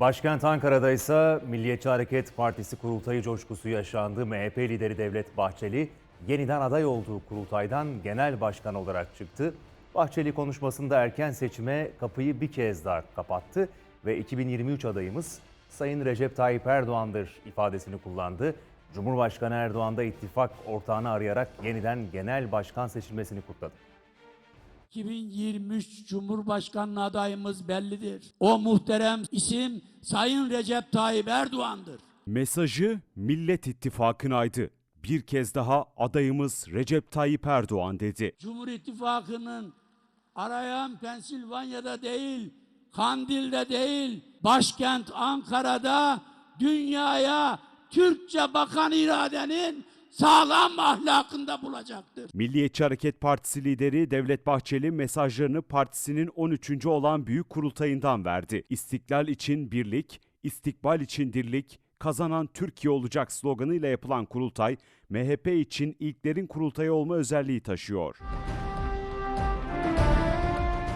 Başkent Ankara'da ise Milliyetçi Hareket Partisi kurultayı coşkusu yaşandı. MHP lideri Devlet Bahçeli yeniden aday olduğu kurultaydan genel başkan olarak çıktı. Bahçeli konuşmasında erken seçime kapıyı bir kez daha kapattı ve 2023 adayımız Sayın Recep Tayyip Erdoğan'dır ifadesini kullandı. Cumhurbaşkanı Erdoğan da ittifak ortağını arayarak yeniden genel başkan seçilmesini kutladı. 2023 Cumhurbaşkanlığı adayımız bellidir. O muhterem isim Sayın Recep Tayyip Erdoğan'dır. Mesajı Millet İttifakı'naydı. Bir kez daha adayımız Recep Tayyip Erdoğan dedi. Cumhur İttifakı'nın arayan Pensilvanya'da değil, Kandil'de değil, başkent Ankara'da dünyaya Türkçe bakan iradenin sağlam ahlakında bulacaktır. Milliyetçi Hareket Partisi lideri Devlet Bahçeli mesajlarını partisinin 13. olan büyük kurultayından verdi. İstiklal için birlik, istikbal için dirlik, kazanan Türkiye olacak sloganıyla yapılan kurultay, MHP için ilklerin kurultayı olma özelliği taşıyor.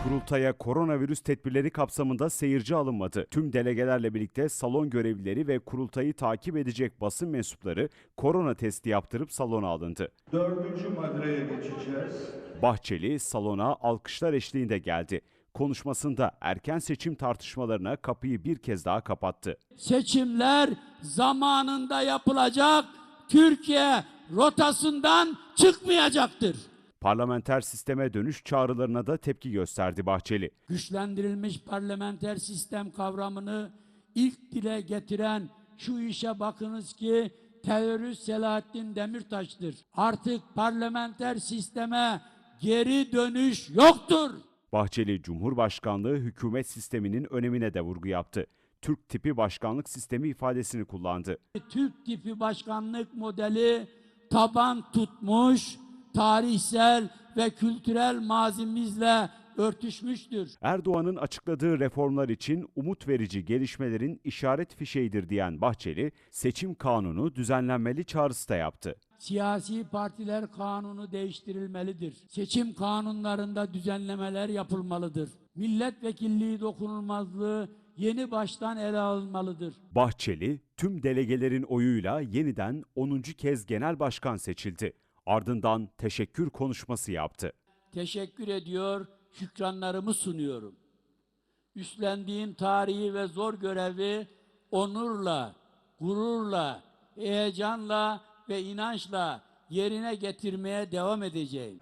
Kurultaya koronavirüs tedbirleri kapsamında seyirci alınmadı. Tüm delegelerle birlikte salon görevlileri ve kurultayı takip edecek basın mensupları korona testi yaptırıp salona alındı. Dördüncü maddeye geçeceğiz. Bahçeli salona alkışlar eşliğinde geldi. Konuşmasında erken seçim tartışmalarına kapıyı bir kez daha kapattı. Seçimler zamanında yapılacak, Türkiye rotasından çıkmayacaktır. Parlamenter sisteme dönüş çağrılarına da tepki gösterdi Bahçeli. güçlendirilmiş parlamenter sistem kavramını ilk dile getiren şu işe bakınız ki terörist Selahattin Demirtaş'tır. Artık parlamenter sisteme geri dönüş yoktur. Bahçeli Cumhurbaşkanlığı hükümet sisteminin önemine de vurgu yaptı. Türk tipi başkanlık sistemi ifadesini kullandı. Türk tipi başkanlık modeli taban tutmuş, tarihsel ve kültürel mazimizle örtüşmüştür. Erdoğan'ın açıkladığı reformlar için umut verici gelişmelerin işaret fişeğidir diyen Bahçeli, seçim kanunu düzenlenmeli çağrısı da yaptı. Siyasi partiler kanunu değiştirilmelidir. Seçim kanunlarında düzenlemeler yapılmalıdır. Milletvekilliği dokunulmazlığı yeni baştan ele alınmalıdır. Bahçeli, tüm delegelerin oyuyla yeniden 10. kez genel başkan seçildi. Ardından teşekkür konuşması yaptı. Teşekkür ediyor, şükranlarımı sunuyorum. Üstlendiğim tarihi ve zor görevi onurla, gururla, heyecanla ve inançla yerine getirmeye devam edeceğim.